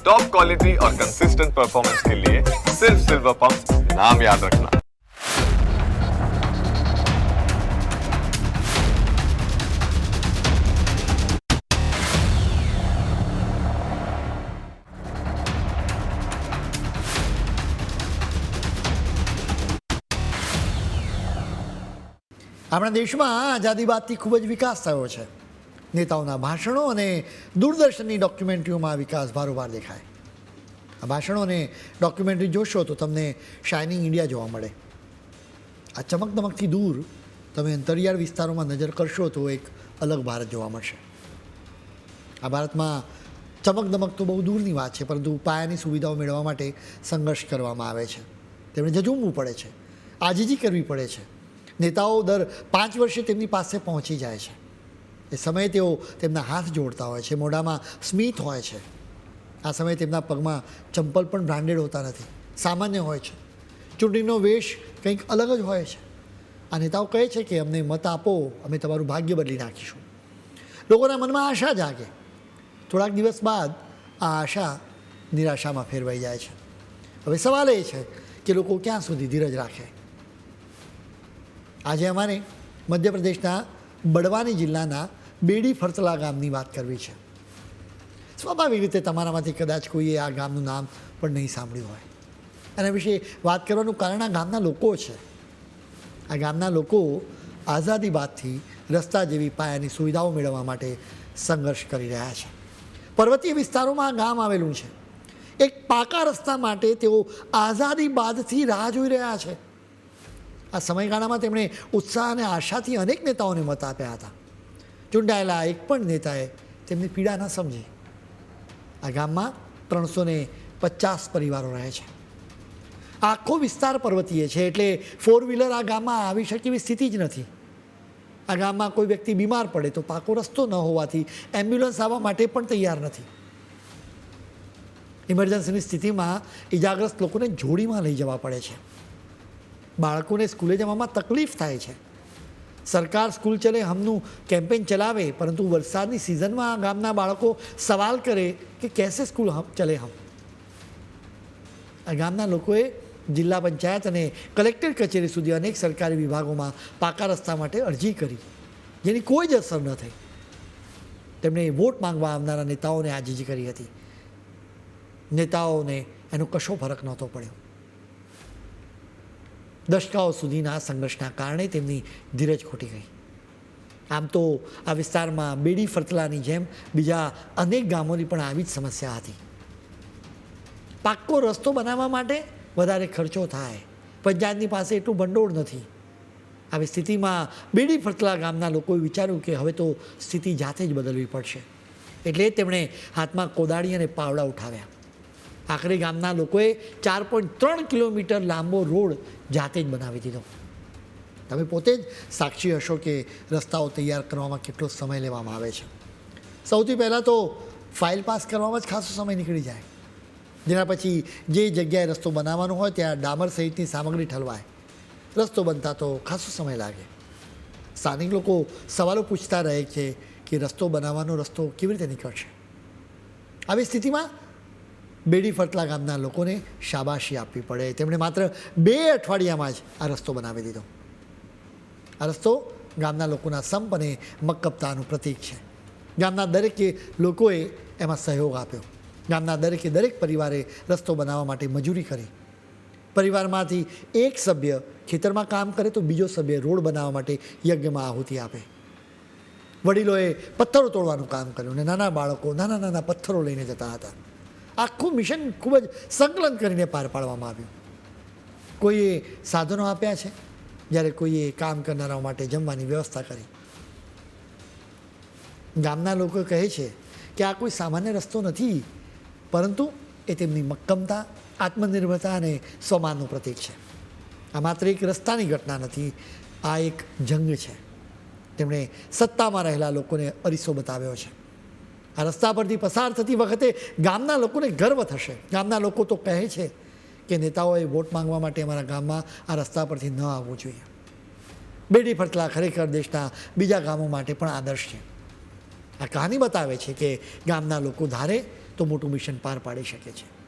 Top quality और consistent performance के लिए सिर्फ सिल्वर पंप नाम याद रखना આપણા દેશમાં આઝાદી બાદથી ખૂબ જ વિકાસ થયો છે નેતાઓના ભાષણો અને દૂરદર્શનની ડોક્યુમેન્ટરીઓમાં વિકાસ ભારોભાર દેખાય. આ ભાષણો અને ડોક્યુમેન્ટરી જોશો તો તમને શાઇનિંગ ઇન્ડિયા જોવા મળે. આ ચમકદમકથી દૂર તમે અંતરિયાળ વિસ્તારોમાં નજર કરશો તો એક અલગ ભારત જોવા મળશે. આ ભારતમાં ચમકદમક તો બહુ દૂરની વાત છે, પરંતુ પાયાની સુવિધાઓ મેળવવા માટે સંઘર્ષ કરવામાં આવે છે. તેમણે જજુમવું પડે છે. આજીજી કરવી પડે છે. નેતાઓ દર પાંચ વર્ષે તેમની પાસે પહોંચી જાય છે. એ સમયે તેઓ તેમના હાથ જોડતા હોય છે, મોઢામાં સ્મિત હોય છે. આ સમયે તેમના પગમાં ચંપલ પણ બ્રાન્ડેડ હોતા નથી, સામાન્ય હોય છે. ચૂંટણીનો વેશ કંઈક અલગ જ હોય છે. આ નેતાઓ કહે છે કે અમને મત આપો, અમે તમારું ભાગ્ય બદલી નાખીશું. લોકોના મનમાં આશા જાગે. થોડાક દિવસ બાદ આ આશા નિરાશામાં ફેરવાઈ જાય છે. હવે સવાલ એ છે કે લોકો ક્યાં સુધી ધીરજ રાખે? આજે અમારે મધ્યપ્રદેશના બડવાની જિલ્લાના બેડી ફરતલા ગામની વાત કરવી છે. સ્વાભાવિક રીતે તમારામાંથી કદાચ કોઈએ આ ગામનું નામ પણ નહીં સાંભળ્યું હોય. એના વિશે વાત કરવાનું કારણ આ ગામના લોકો છે. આ ગામના લોકો આઝાદી બાદથી રસ્તા જેવી પાયાની સુવિધાઓ મેળવવા માટે સંઘર્ષ કરી રહ્યા છે. પર્વતીય વિસ્તારોમાં આ ગામ આવેલું છે. એક પાકા રસ્તા માટે તેઓ આઝાદી બાદથી રાહ જોઈ રહ્યા છે. આ સમયગાળામાં તેમણે ઉત્સાહ અને આશાથી અનેક નેતાઓને મત આપ્યા હતા. ચૂંટાયેલા એક પણ નેતાએ તેમની પીડા ન સમજી. આ ગામમાં ત્રણસો ને પચાસ પરિવારો રહે છે. આખો વિસ્તાર પર્વતીય છે એટલે ફોર વ્હીલર આ ગામમાં આવી શકે એવી સ્થિતિ જ નથી. આ ગામમાં કોઈ વ્યક્તિ બીમાર પડે તો પાકો રસ્તો ન હોવાથી એમ્બ્યુલન્સ આવવા માટે પણ તૈયાર નથી. ઇમરજન્સીની સ્થિતિમાં ઇજાગ્રસ્ત લોકોને જોડીમાં લઈ જવા પડે છે. બાળકોને સ્કૂલે જવામાં તકલીફ થાય છે. સરકાર સ્કૂલ ચલે, હમનું કેમ્પેન ચલાવે, પરંતુ વરસાદની સિઝનમાં આ ગામના બાળકો સવાલ કરે કે કેસે સ્કૂલ ચલે હમ? આ ગામના લોકોએ જિલ્લા પંચાયત અને કલેક્ટર કચેરી સુધી અનેક સરકારી વિભાગોમાં પાકા રસ્તા માટે અરજી કરી, જેની કોઈ જ અસર ન થઈ. તેમણે વોટ માંગવા આવનારા નેતાઓને આજીજી કરી હતી. નેતાઓને એનો કશો ફરક નહોતો પડ્યો. દશકાઓ સુધીના સંઘર્ષના કારણે તેમની ધીરજ ખોટી ગઈ. આમ તો આ વિસ્તારમાં બેડી ફરતલાની જેમ બીજા અનેક ગામોની પણ આવી જ સમસ્યા હતી. પાક્કો રસ્તો બનાવવા માટે વધારે ખર્ચો થાય. પંચાયતની પાસે એટલું ભંડોળ નથી. આવી સ્થિતિમાં બેડી ફરતલા ગામના લોકોએ વિચાર્યું કે હવે તો સ્થિતિ જાતે જ બદલવી પડશે. એટલે તેમણે હાથમાં કોદાળી અને પાવડા ઉઠાવ્યા. આખરે ગામના લોકોએ ચાર પોઈન્ટ ત્રણ કિલોમીટર લાંબો રોડ જાતે જ બનાવી દીધો. તમે પોતે જ સાક્ષી હશો કે રસ્તાઓ તૈયાર કરવામાં કેટલો સમય લેવામાં આવે છે. સૌથી પહેલાં તો ફાઇલ પાસ કરવામાં જ ખાસો સમય નીકળી જાય. જેના પછી જે જગ્યાએ રસ્તો બનાવવાનો હોય ત્યાં ડામર સહિતની સામગ્રી ઠલવાય. રસ્તો બનતા તો ખાસો સમય લાગે. સ્થાનિક લોકો સવાલો પૂછતા રહે છે કે રસ્તો બનાવવાનો રસ્તો કેવી રીતે નીકળશે? આવી સ્થિતિમાં બેડી ફટલા ગામના લોકોને શાબાશી આપવી પડે. તેમણે માત્ર બે અઠવાડિયામાં જ આ રસ્તો બનાવી દીધો. આ રસ્તો ગામના લોકોના સંપ અને મક્કપતાનું પ્રતીક છે. ગામના દરેકે લોકોએ એમાં સહયોગ આપ્યો. ગામના દરેકે દરેક પરિવારે રસ્તો બનાવવા માટે મજૂરી કરી. પરિવારમાંથી એક સભ્ય ખેતરમાં કામ કરે તો બીજો સભ્ય રોડ બનાવવા માટે યજ્ઞમાં આહુતિ આપે. વડીલોએ પથ્થરો તોડવાનું કામ કર્યું અને નાના બાળકો નાના નાના પથ્થરો લઈને જતા હતા. આખું મિશન ખૂબ જ સંકલન કરીને પાર પાડવામાં આવ્યું. કોઈએ સાધનો આપ્યા છે? જ્યારે કોઈએ કામ કરનારાઓ માટે જમવાની વ્યવસ્થા કરી. ગામના લોકો કહે છે કે આ કોઈ સામાન્ય રસ્તો નથી, પરંતુ એ તેમની મક્કમતા, આત્મનિર્ભરતા અને સ્વમાનનું પ્રતીક છે. આ માત્ર એક રસ્તાની ઘટના નથી, આ એક જંગ છે. તેમણે સત્તામાં રહેલા લોકોને અરીસો બતાવ્યો છે. આ રસ્તા પરથી પસાર થતી વખતે ગામના લોકોને ગર્વ થશે. ગામના લોકો તો કહે છે કે નેતાઓએ વોટ માંગવા માટે અમારા ગામમાં આ રસ્તા પરથી ન આવવું જોઈએ. બેડી ફટલા ખરેખર દેશના બીજા ગામો માટે પણ આદર્શ છે. આ કહાની બતાવે છે કે ગામના લોકો ધારે તો મોટું મિશન પાર પાડી શકે છે.